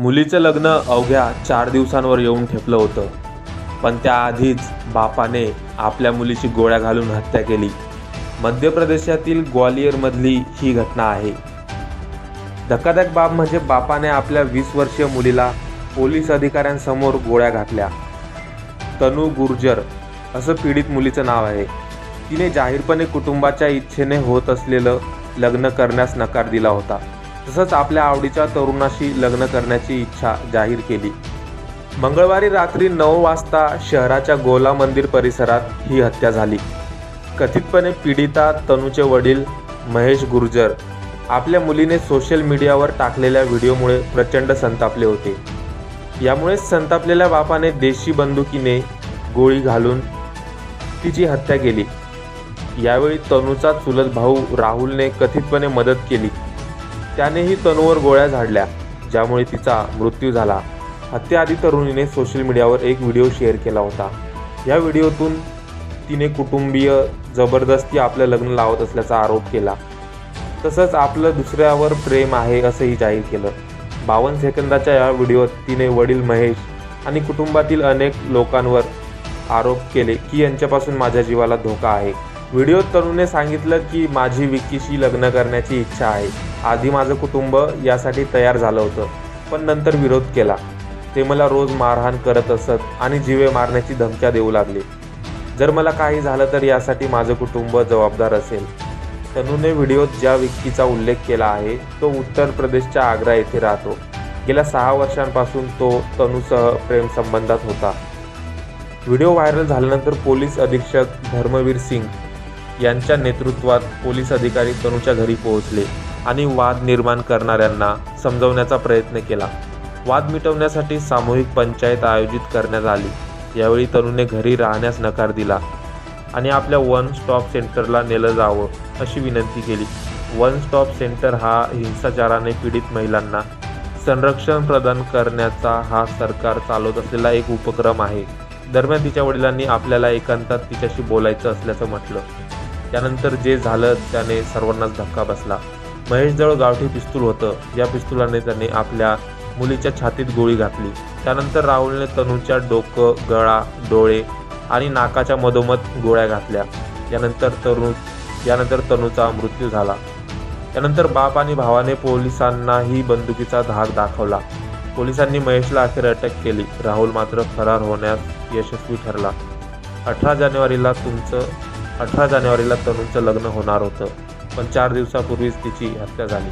मुलीचं लग्न अवघ्या चार दिवसांवर येऊन ठेपलं होतं. पण त्याआधीच बापाने आपल्या मुलीची गोळ्या घालून हत्या केली. मध्य प्रदेशातील ग्वालियरमधली ही घटना आहे. धक्कादायक बाब म्हणजे बापाने आपल्या वीस वर्षीय मुलीला पोलीस अधिकाऱ्यांसमोर गोळ्या घातल्या. तनू गुर्जर असं पीडित मुलीचं नाव आहे. तिने जाहीरपणे कुटुंबाच्या इच्छेने होत असलेलं लग्न करण्यास नकार दिला होता. तसंच आपल्या आवडीच्या तरुणाशी लग्न करण्याची इच्छा जाहीर केली. मंगळवारी रात्री नऊ वाजता शहराच्या गोला मंदिर परिसरात ही हत्या झाली. कथितपणे पीडिता तनूचे वडील महेश गुर्जर आपल्या मुलीने सोशल मीडियावर टाकलेल्या व्हिडिओमुळे प्रचंड संतापले होते. यामुळेच संतापलेल्या बापाने देशी बंदुकीने गोळी घालून तिची हत्या केली. यावेळी तनूचा चुलत भाऊ राहुलने कथितपणे मदत केली. त्यानेही तनूवर गोळ्या झाडल्या ज्यामुळे तिचा मृत्यू झाला. हत्याआधी तरुणीने सोशल मीडियावर एक व्हिडिओ शेअर केला होता. या व्हिडिओतून तिने कुटुंबीय जबरदस्ती आपलं लग्न लावत असल्याचा आरोप केला. तसंच आपलं दुसऱ्यावर प्रेम आहे असंही जाहीर केलं. बावन्न सेकंदाच्या या व्हिडिओत तिने वडील महेश आणि कुटुंबातील अनेक लोकांवर आरोप केले की यांच्यापासून माझ्या जीवाला धोका आहे. व्हिडिओत तरुणने सांगितलं की माझी विक्कीशी लग्न करण्याची इच्छा आहे. आधी माझं कुटुंब यासाठी तयार झालं होतं पण नंतर विरोध केला. ते मला रोज मारहाण करत असत आणि जीवे मारण्याची धमक्या देऊ लागले. जर मला काही झालं तर यासाठी माझं कुटुंब जबाबदार असेल. तनूने व्हिडिओत ज्या विक्कीचा उल्लेख केला आहे तो उत्तर प्रदेशच्या आग्रा येथे राहतो. गेल्या सहा वर्षांपासून तो तनूसह प्रेमसंबंधात होता. व्हिडिओ व्हायरल झाल्यानंतर पोलीस अधीक्षक धर्मवीर सिंग यांच्या नेतृत्वात पोलीस अधिकारी तनूच्या घरी पोहोचले आणि वाद निर्माण करणाऱ्यांना समजवण्याचा प्रयत्न केला. वाद मिटवण्यासाठी सामूहिक पंचायत आयोजित करण्यात आली. यावेळी तनूने घरी राहण्यास नकार दिला आणि आपल्या वन स्टॉप सेंटरला नेलं जावं अशी विनंती केली. वन स्टॉप सेंटर हा हिंसाचाराने पीडित महिलांना संरक्षण प्रदान करण्याचा हा सरकार चालवत असलेला एक उपक्रम आहे. दरम्यान तिच्या वडिलांनी आपल्याला एकांतात तिच्याशी बोलायचं असल्याचं म्हटलं. त्यानंतर जे झालं त्याने सर्वांनाच धक्का बसला. महेशजवळ गावठी पिस्तूल होतं. या पिस्तुलाने त्याने आपल्या मुलीच्या छातीत गोळी घातली. त्यानंतर राहुलने तनूच्या डोकं गळा डोळे आणि नाकाच्या मधोमध गोळ्या घातल्या. यानंतर तरुण यानंतर तनूचा मृत्यू झाला. त्यानंतर बाप आणि भावाने पोलिसांनाही बंदुकीचा धाक दाखवला. पोलिसांनी महेशला अखेर अटक केली. राहुल मात्र फरार होण्यास यशस्वी ठरला. अठरा जानेवारीला तुमचं अठरा जानेवारीला तनूचं लग्न होणार होतं पण चार दिवसापूर्वीच तिची हत्या झाली.